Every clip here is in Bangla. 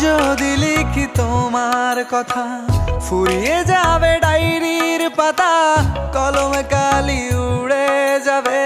যদি লিখি তোমার কথা, ফুরিয়ে যাবে ডায়েরির পাতা, কলমে কালি উড়ে যাবে।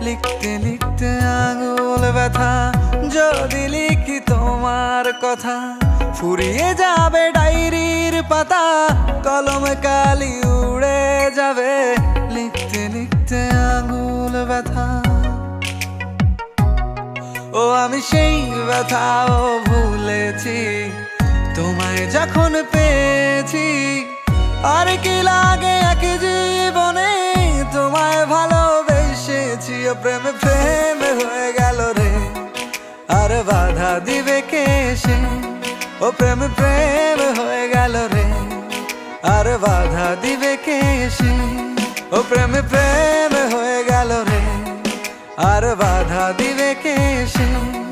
লিখতে লিখতে আঙুল ব্যথা, যদি লিখি তোমার কথা, ফুরিয়ে যাবে ডায়েরির পাতা, কলমে কালি উড়ে যাবে। লিখতে লিখতে আঙুল ব্যথা। ও, আমি সেই ব্যথাও ভুলেছি। তোমায় যখন পেয়েছি, আর কি লাগে এক জীবনে? তোমায় ভালোবেসেছি, ও, প্রেম, প্রেমে হয়ে গেল রে। আর বাধা দিবে কে সে? ও, প্রেম প্রেম হয়ে গেল রে। আর বাধা দিবে কে সে? ও, প্রেম প্রেম হয়ে